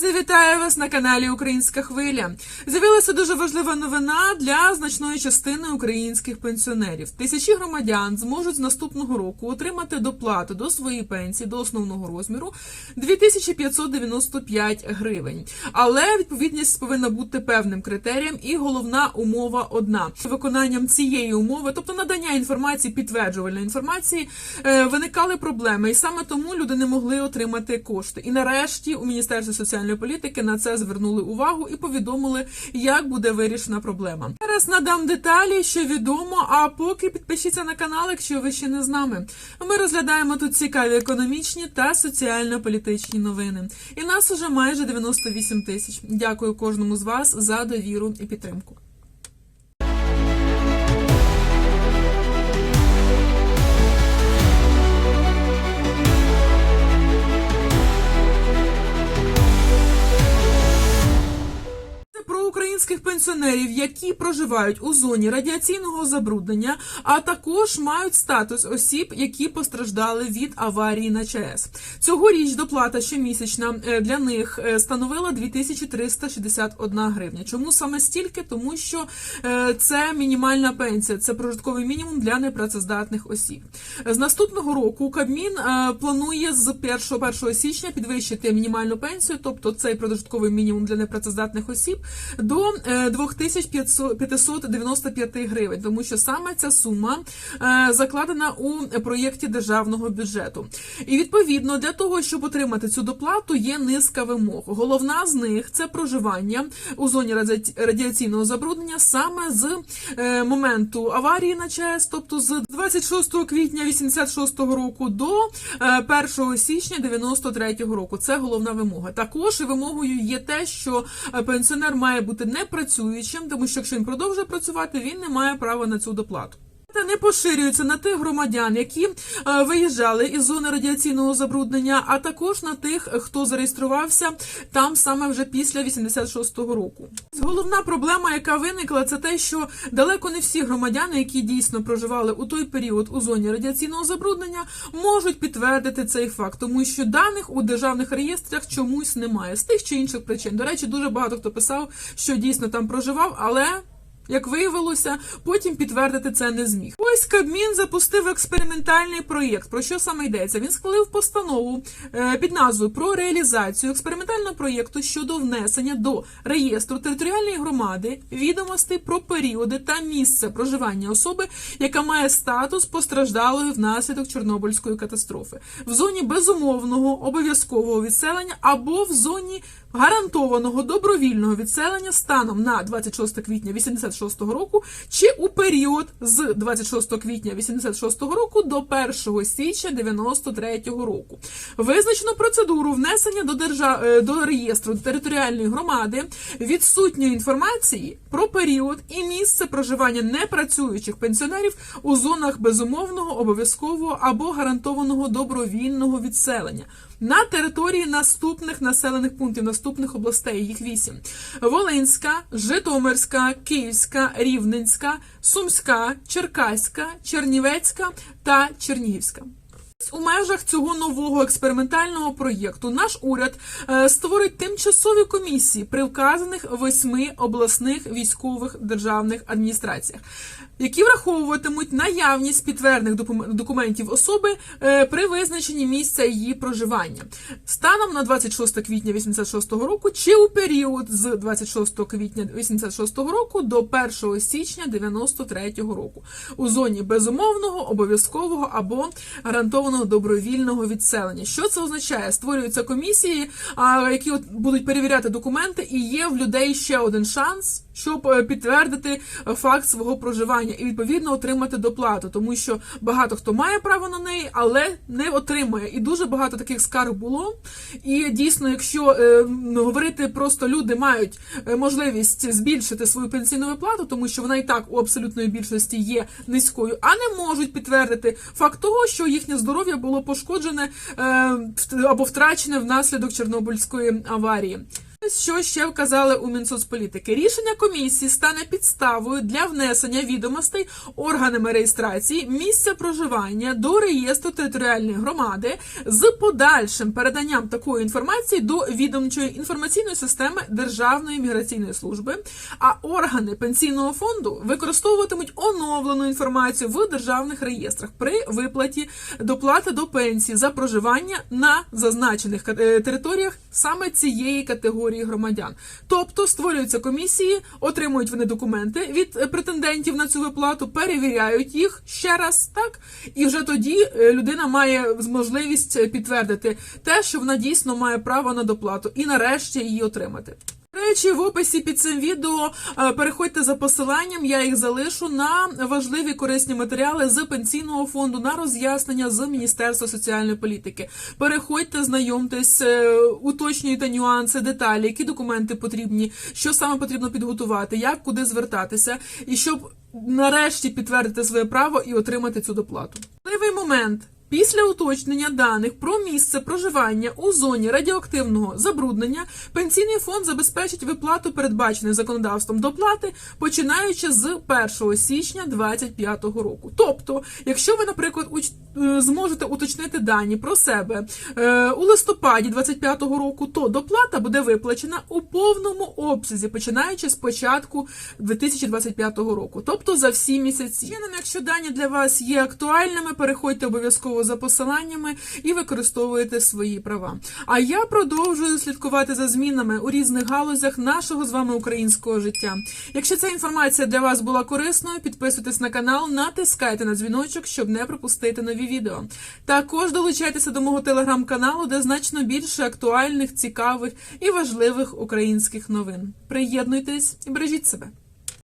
Друзі, вітаю вас на каналі Українська Хвиля. З'явилася дуже важлива новина для значної частини українських пенсіонерів. Тисячі громадян зможуть з наступного року отримати доплату до своєї пенсії до основного розміру 2595 гривень. Але відповідність повинна бути певним критерієм, і головна умова одна: виконанням цієї умови, тобто надання інформації, підтверджувальної інформації, е, виникали проблеми, і саме тому люди не могли отримати кошти. І нарешті у міністерстві соціальної політики на це звернули увагу і повідомили, як буде вирішена проблема. Зараз надам деталі, що відомо. А поки підпишіться на канал, якщо ви ще не з нами. Ми розглядаємо тут цікаві економічні та соціально-політичні новини. І нас уже майже 98 тисяч. Дякую кожному з вас за довіру і підтримку. Пенсіонерів, які проживають у зоні радіаційного забруднення, а також мають статус осіб, які постраждали від аварії на ЧАЕС. Цьогоріч доплата щомісячна е, для них е, становила 2361 гривня. Чому саме стільки? Тому що е, це мінімальна пенсія, це прожитковий мінімум для непрацездатних осіб. З наступного року Кабмін планує з 1, 1 січня підвищити мінімальну пенсію, тобто цей прожитковий мінімум для непрацездатних осіб, до е, 2595 гривень, тому що саме ця сума е, закладена у проєкті державного бюджету. І відповідно для того, щоб отримати цю доплату, є низка вимог. Головна з них це проживання у зоні раді- радіаційного забруднення саме з е, моменту аварії на ЧАЕС, тобто з 26 квітня 86 року до е, 1 січня 93 року. Це головна вимога. Також вимогою є те, що е, пенсіонер має бути непрацюючим, тому що якщо він продовжує працювати, він не має права на цю доплату. Це не поширюється на тих громадян, які е, виїжджали із зони радіаційного забруднення, а також на тих, хто зареєструвався там саме вже після 86-го року. Головна проблема, яка виникла, це те, що далеко не всі громадяни, які дійсно проживали у той період у зоні радіаційного забруднення, можуть підтвердити цей факт, тому що даних у державних реєстрах чомусь немає з тих чи інших причин. До речі, дуже багато хто писав, що дійсно там проживав, але. Як виявилося, потім підтвердити це не зміг. Ось Кабмін запустив експериментальний проєкт. Про що саме йдеться? Він схвалив постанову е, під назвою про реалізацію експериментального проєкту щодо внесення до реєстру територіальної громади відомостей про періоди та місце проживання особи, яка має статус постраждалої внаслідок Чорнобильської катастрофи, в зоні безумовного обов'язкового відселення або в зоні гарантованого добровільного відселення станом на 26 квітня 86 року чи у період з 26 квітня 86 року до 1 січня 93 року. Визначено процедуру внесення до держав... е, до реєстру територіальної громади відсутньої інформації про період і місце проживання непрацюючих пенсіонерів у зонах безумовного, обов'язкового або гарантованого добровільного відселення на території наступних населених пунктів, наступних областей, їх вісім: Волинська, Житомирська, Київська, Рівненська, Сумська, Черкаська, Чернівецька та Чернігівська. У межах цього нового експериментального проєкту наш уряд е, створить тимчасові комісії при вказаних восьми обласних військових державних адміністраціях, які враховуватимуть наявність підтверджених документів особи е, при визначенні місця її проживання станом на 26 квітня 86 року чи у період з 26 квітня 86 року до 1 січня 93 року у зоні безумовного, обов'язкового або гарантованого добровільного відселення. Що це означає? Створюються комісії, які будуть перевіряти документи, і є в людей ще один шанс, щоб е, підтвердити факт свого проживання і відповідно отримати доплату, тому що багато хто має право на неї, але не отримує. І дуже багато таких скарг було. І дійсно, якщо е, говорити просто люди мають е, можливість збільшити свою пенсійну виплату, тому що вона і так у абсолютної більшості є низькою, а не можуть підтвердити факт того, що їхнє здоров'я було пошкоджене е, або втрачене внаслідок Чорнобильської аварії. Що ще вказали у Мінсоцполітики? Рішення комісії стане підставою для внесення відомостей органами реєстрації місця проживання до реєстру територіальної громади з подальшим переданням такої інформації до відомчої інформаційної системи Державної міграційної служби. А органи пенсійного фонду використовуватимуть оновлену інформацію в державних реєстрах при виплаті доплати до пенсії за проживання на зазначених е, територіях саме цієї категорії громадян. Тобто створюються комісії, отримують вони документи від е, претендентів на цю виплату, перевіряють їх ще раз, так і вже тоді е, людина має можливість е, підтвердити те, що вона дійсно має право на доплату, і нарешті її отримати. Речі, в описі під цим відео е, переходьте за посиланням, я їх залишу на важливі корисні матеріали з пенсійного фонду на роз'яснення з Міністерства соціальної політики. Переходьте, знайомтесь, е, уточнюйте нюанси, деталі, які документи потрібні, що саме потрібно підготувати, як куди звертатися, і щоб нарешті підтвердити своє право і отримати цю доплату. Важливий момент. Після уточнення даних про місце проживання у зоні радіоактивного забруднення пенсійний фонд забезпечить виплату передбаченої законодавством доплати, починаючи з 1 січня 2025 року. Тобто, якщо ви, наприклад, зможете уточнити дані про себе е, у листопаді 2025 року, то доплата буде виплачена у повному обсязі, починаючи з початку 2025 року, тобто за всі місяці. Якщо дані для вас є актуальними, переходьте обов'язково за посиланнями і використовуйте свої права. А я продовжую слідкувати за змінами у різних галузях нашого з вами українського життя. Якщо ця інформація для вас була корисною, підписуйтесь на канал, натискайте на дзвіночок, щоб не пропустити відео. Також долучайтеся до мого телеграм-каналу, де значно більше актуальних, цікавих і важливих українських новин. Приєднуйтесь і бережіть себе.